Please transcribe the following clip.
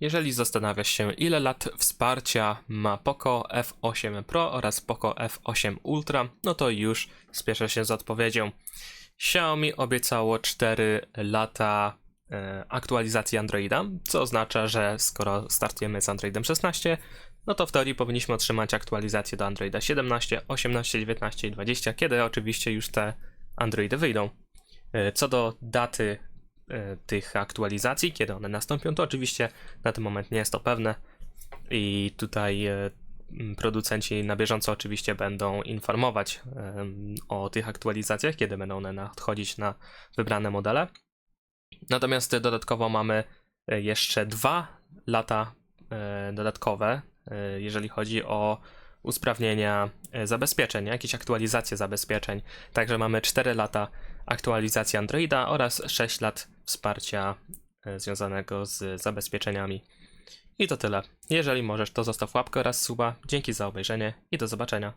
Jeżeli zastanawiasz się, ile lat wsparcia ma Poco F8 Pro oraz Poco F8 Ultra, no to już spieszę się z odpowiedzią. Xiaomi obiecało 4 lata e, aktualizacji Androida, co oznacza, że skoro startujemy z Androidem 16, no to w teorii powinniśmy otrzymać aktualizację do Androida 17, 18, 19 i 20, kiedy oczywiście już te Androidy wyjdą. E, Co do daty tych aktualizacji, kiedy one nastąpią, to oczywiście na ten moment nie jest to pewne i tutaj e, producenci na bieżąco oczywiście będą informować em, o tych aktualizacjach, kiedy będą one nadchodzić na wybrane modele. Natomiast dodatkowo mamy e, jeszcze dwa lata e, dodatkowe, e, jeżeli chodzi o usprawnienia e, zabezpieczeń, jakieś aktualizacje zabezpieczeń. Także mamy 4 lata aktualizacji Androida oraz 6 lat wsparcia e, związanego z zabezpieczeniami. I to tyle. Jeżeli możesz, to zostaw łapkę oraz suba. Dzięki za obejrzenie i do zobaczenia.